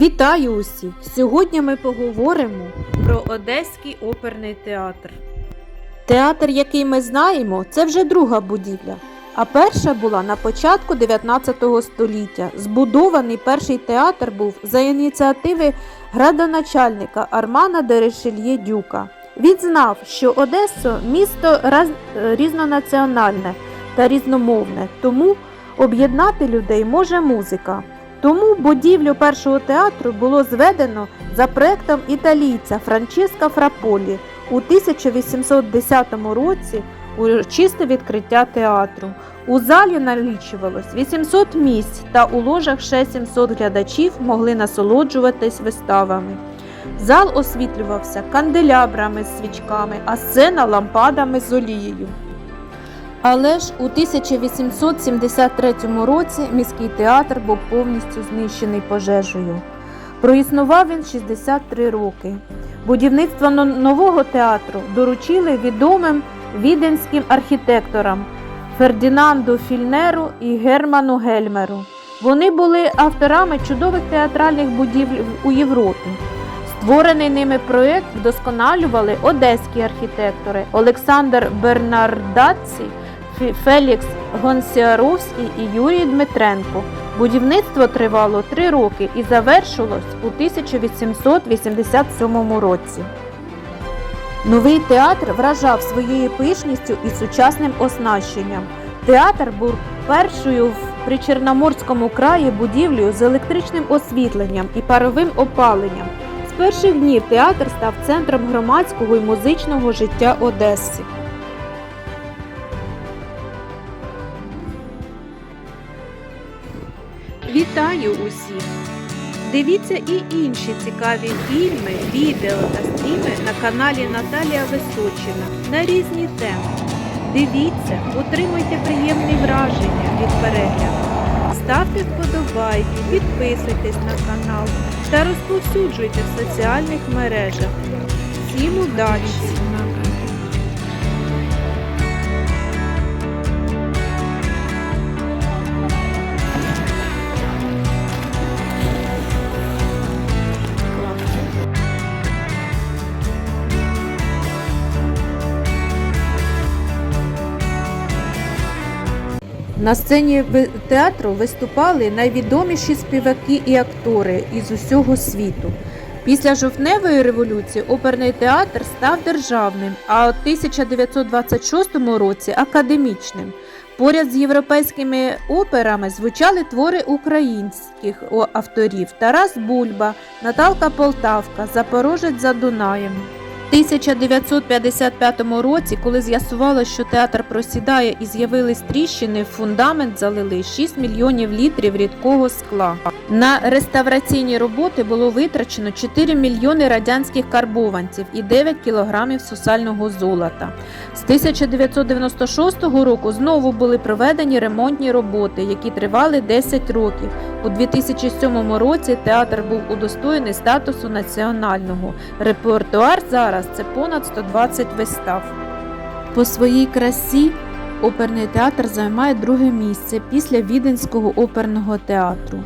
Вітаю усіх! Сьогодні ми поговоримо про Одеський оперний театр. Театр, який ми знаємо, це вже друга будівля. А перша була на початку 19 століття. Збудований перший театр був за ініціативи градоначальника Армана Дерешельє Дюка. Він знав, що Одесо місто раз- різнонаціональне та різномовне, тому об'єднати людей може музика. Тому будівлю першого театру було зведено за проектом італійця Франческо Фраполі у 1810 році урочисте відкриття театру. У залі налічувалось 800 місць та у ложах ще 700 глядачів могли насолоджуватись виставами. Зал освітлювався канделябрами з свічками, а сцена лампадами з олією. Але ж у 1873 році міський театр був повністю знищений пожежею. Проіснував він 63 роки. Будівництво нового театру доручили відомим віденським архітекторам Фердінанду Фільнеру і Герману Гельмеру. Вони були авторами чудових театральних будівель у Європі. Створений ними проєкт вдосконалювали одеські архітектори Олександр Бернардацці, Фі- Фелікс Гонсіаровський і Юрій Дмитренко. Будівництво тривало три роки і завершилось у 1887 році. Новий театр вражав своєю пишністю і сучасним оснащенням. Театр був першою в Причорноморському краї будівлею з електричним освітленням і паровим опаленням. З перших днів театр став центром громадського і музичного життя Одеси. Вітаю усіх! Дивіться і інші цікаві фільми, відео та стріми на каналі Наталія Височина на різні теми. Дивіться, отримуйте приємні враження від перегляду. Ставте вподобайки, підписуйтесь на канал та розповсюджуйте в соціальних мережах. Всім удачі! На сцені театру виступали найвідоміші співаки і актори із усього світу. Після жовтневої революції оперний театр став державним, а у 1926 році академічним. Поряд з європейськими операми звучали твори українських авторів Тарас Бульба, Наталка Полтавка, Запорожець за Дунаєм. У 1955 році, коли з'ясувалося, що театр просідає і з'явились тріщини, в фундамент залили 6 мільйонів літрів рідкого скла. На реставраційні роботи було витрачено 4 мільйони радянських карбованців і 9 кілограмів сусального золота. З 1996 року знову були проведені ремонтні роботи, які тривали 10 років. У 2007 році театр був удостоєний статусу національного. Репертуар зараз це понад 120 вистав. По своїй красі оперний театр займає друге місце після Віденського оперного театру.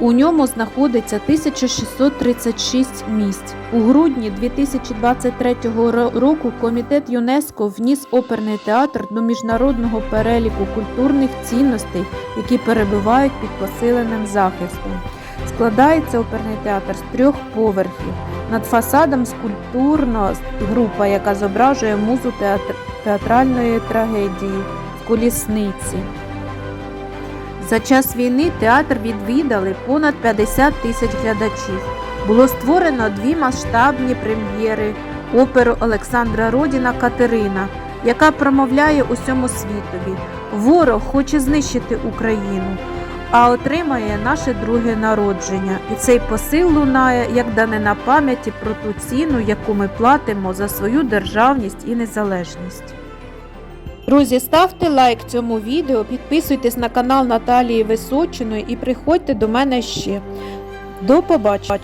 У ньому знаходиться 1636 місць. У грудні 2023 ро- року комітет ЮНЕСКО вніс оперний театр до міжнародного переліку культурних цінностей, які перебувають під посиленим захистом. Складається оперний театр з трьох поверхів. Над фасадом скульптурна група, яка зображує музу театр... театральної трагедії в колісниці. За час війни театр відвідали понад 50 тисяч глядачів. Було створено дві масштабні прем'єри оперу Олександра Родіна Катерина, яка промовляє усьому світові. Ворог хоче знищити Україну, а отримає наше друге народження. І цей посил лунає як данина пам'яті про ту ціну, яку ми платимо за свою державність і незалежність. Друзі, ставте лайк цьому відео, підписуйтесь на канал Наталії Височиної і приходьте до мене ще. До побачення!